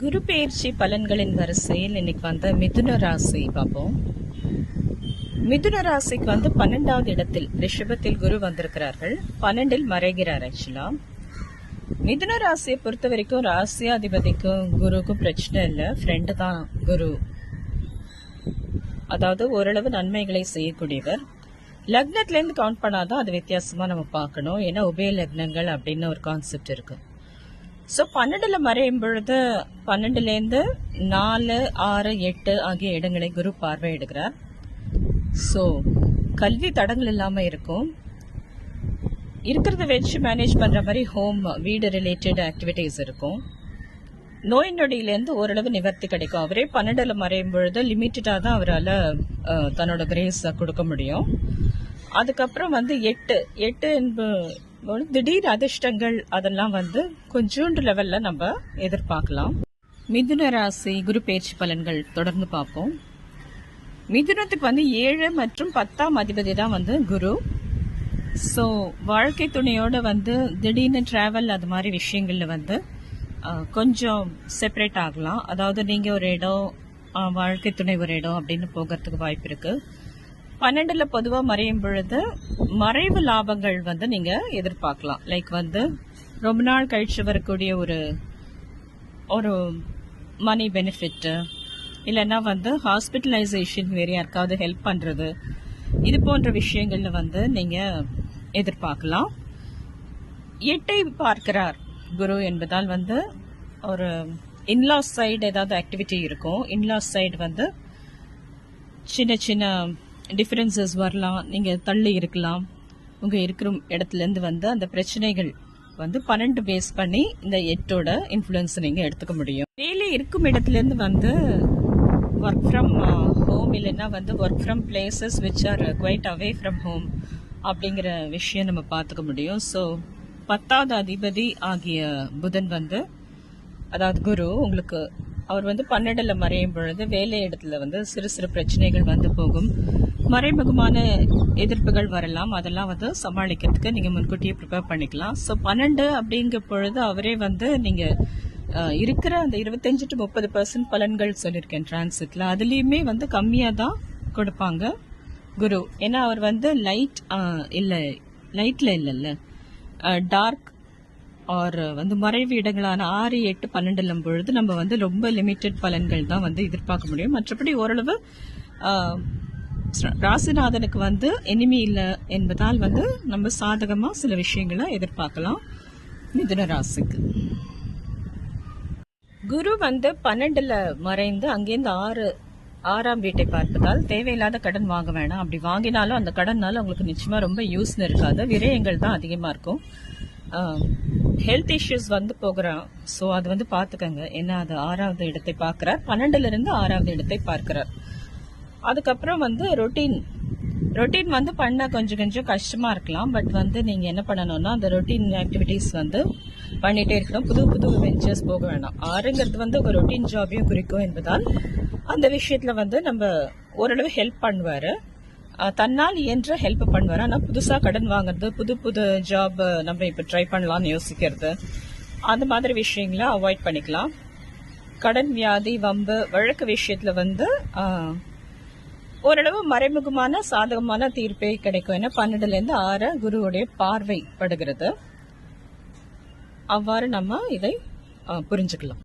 குரு பெயர்ச்சி பலன்களின் வரிசையில் இன்னைக்கு வந்து மிதுன ராசி பார்ப்போம். மிதுன ராசிக்கு வந்து பன்னெண்டாவது இடத்தில் ரிஷபத்தில் குரு வந்திருக்கிறார்கள். பன்னெண்டில் மறைகிறார் ஆக்சுவலா மிதுன ராசியை பொறுத்த வரைக்கும் ராசியாதிபதிக்கும் குருக்கும் பிரச்சனை இல்லை. ஃப்ரெண்டு தான் குரு. அதாவது ஓரளவு நன்மைகளை செய்யக்கூடியவர். லக்னத்திலேருந்து கவுண்ட் பண்ணாதான் அது வித்தியாசமா நம்ம பார்க்கணும். ஏன்னா உபய லக்னங்கள் அப்படின்னு ஒரு கான்செப்ட் இருக்கு. ஸோ பன்னெண்டுல மறையும் பொழுது பன்னெண்டுலேருந்து நாலு ஆறு எட்டு ஆகிய இடங்களை குரு பார்வையிடுகிறார். ஸோ கல்வி தடங்கள் இல்லாமல் இருக்கும். இருக்கிறத வச்சு மேனேஜ் பண்ணுற மாதிரி ஹோம் வீடு ரிலேட்டட் ஆக்டிவிட்டீஸ் இருக்கும். நோய் நொடியிலேருந்து ஓரளவு நிவர்த்தி கிடைக்கும். அவரே பன்னெண்டுல மறையும் பொழுது லிமிட்டடாக தான் அவரால் தன்னோட கிரேஸ் கொடுக்க முடியும். அதுக்கப்புறம் வந்து எட்டு எட்டு என்பது திடீர் அதிர்ஷ்டங்கள் அதெல்லாம் வந்து கொஞ்சோண்டு லெவல்ல நம்ம எதிர்பார்க்கலாம். மிதுன ராசி குரு பேச்சு பலன்கள் தொடர்ந்து பார்ப்போம். மிதுனத்துக்கு வந்து ஏழு மற்றும் பத்தாம் அதிபதி தான் வந்து குரு. ஸோ வாழ்க்கை துணையோட வந்து திடீர்னு டிராவல் அது மாதிரி விஷயங்களில் வந்து கொஞ்சம் செப்பரேட் ஆகலாம். அதாவது நீங்கள் ஒரு இடம் வாழ்க்கை துணை ஒரு இடம் அப்படின்னு போகிறதுக்கு வாய்ப்பு இருக்குது பன்னெண்டுல பொதுவா மறையும் பொழுது மறைவு லாபங்கள் வந்து நீங்க எதிர்பார்க்கலாம். லைக் வந்து ரொம்ப நாள் கழிச்சு வரக்கூடிய ஒரு ஒரு மணி பெனிஃபிட்டு இல்லைன்னா வந்து ஹாஸ்பிட்டலைசேஷன் வேற யாருக்காவது ஹெல்ப் பண்ணுறது இது போன்ற விஷயங்கள்ல வந்து நீங்கள் எதிர்பார்க்கலாம். எட்டை பார்க்கிறார் குரு என்பதால் வந்து ஒரு இன்லாஸ் சைடு ஏதாவது ஆக்டிவிட்டி இருக்கும். இன்லாஸ் சைடு வந்து சின்ன சின்ன டிஃப்ரென்சஸ் வரலாம். நீங்கள் தள்ளி இருக்கலாம். உங்கள் இருக்கிற இடத்துலேருந்து வந்து அந்த பிரச்சனைகள் வந்து பன்னெண்டு பேஸ் பண்ணி இந்த எட்டோட இன்ஃப்ளூயன்ஸ் நீங்கள் எடுத்துக்க முடியும். வேலை இருக்கும் இடத்துலேருந்து வந்து ஒர்க் ஃப்ரம் ஹோம் இல்லைன்னா வந்து work from places which are quite away from home அப்படிங்கிற விஷயம் நம்ம பார்த்துக்க முடியும். ஸோ பத்தாவது அதிபதி ஆகிய புதன் வந்து அதாவது குரு உங்களுக்கு அவர் வந்து பன்னெண்டில் மறையும் பொழுது வேலை இடத்துல வந்து சிறு சிறு பிரச்சனைகள் வந்து போகும். மறைமுகமான எதிர்ப்புகள் வரலாம். அதெல்லாம் வந்து சமாளிக்கிறதுக்கு நீங்கள் முன்கூட்டியே ப்ரிப்பேர் பண்ணிக்கலாம். ஸோ பன்னெண்டு அப்படிங்கிற பொழுது அவரே வந்து நீங்கள் இருக்கிற அந்த இருபத்தஞ்சு டு முப்பது பர்சன்ட் பலன்கள் சொல்லியிருக்கேன் டிரான்சிட்டில் அதுலேயுமே வந்து கம்மியாக தான் கொடுப்பாங்க குரு. ஏன்னா அவர் வந்து லைட் இல்லை லைட்டில் இல்லைல்ல. டார்க் ஆர் வந்து மறைவு இடங்களான ஆறு எட்டு பன்னெண்டுலும் பொழுது நம்ம வந்து ரொம்ப லிமிட்டெட் பலன்கள் தான் வந்து எதிர்பார்க்க முடியும். மற்றபடி ஓரளவு ராசிநாதனுக்கு வந்து எனிமி இல்லை என்பதால் வந்து நம்ம சாதகமாக சில விஷயங்களை எதிர்பார்க்கலாம். மிதுன ராசிக்கு. குரு வந்து பன்னெண்டில் மறைந்து அங்கேருந்து ஆறு ஆறாம் வீட்டை பார்ப்பதால் தேவையில்லாத கடன் வாங்க வேணாம். அப்படி வாங்கினாலும் அந்த கடன்னால உங்களுக்கு நிச்சயமாக ரொம்ப யூஸ் இருக்காது. விரயங்கள் தான் அதிகமாக இருக்கும். ஹெல்த் இஷ்யூஸ் வந்து போகிறோம் ஸோ அது வந்து பார்த்துக்கங்க. ஏன்னா அது? ஆறாவது இடத்தை பார்க்குறார். பன்னெண்டுலேருந்து ஆறாவது இடத்தை பார்க்குறார். அதுக்கப்புறம் வந்து ரொட்டீன் ரொட்டீன் வந்து பண்ண கொஞ்சம் கொஞ்சம் கஷ்டமாக இருக்கலாம். பட் வந்து நீங்கள் என்ன பண்ணணும்னா அந்த ரொட்டீன் ஆக்டிவிட்டீஸ் வந்து பண்ணிகிட்டே இருக்கணும். புது புது வெஞ்சர்ஸ் போக வேணாம். ஆறுங்கிறது வந்து ஒரு ரொட்டீன் ஜாபையும் குறிக்கும் என்பதால் அந்த விஷயத்தில் வந்து நம்ம ஓரளவு ஹெல்ப் பண்ணுவார். தன்னால் இயன்ற ஹெல்ப் பண்ணுவார். ஆனால் புதுசாக கடன் வாங்குறது புது புது ஜாப் நம்ம இப்போ ட்ரை பண்ணலாம்னு யோசிக்கிறது அந்த மாதிரி விஷயங்களை அவாய்ட் பண்ணிக்கலாம். கடன் வியாதி வம்பு வழக்கு விஷயத்தில் வந்து ஓரளவு மறைமுகமான சாதகமான தீர்ப்பே கிடைக்கும் என பன்னெண்டுல இருந்து ஆறு குருவுடைய பார்வை படுகிறது. அவ்வாறு நம்ம இதை புரிஞ்சுக்கலாம்.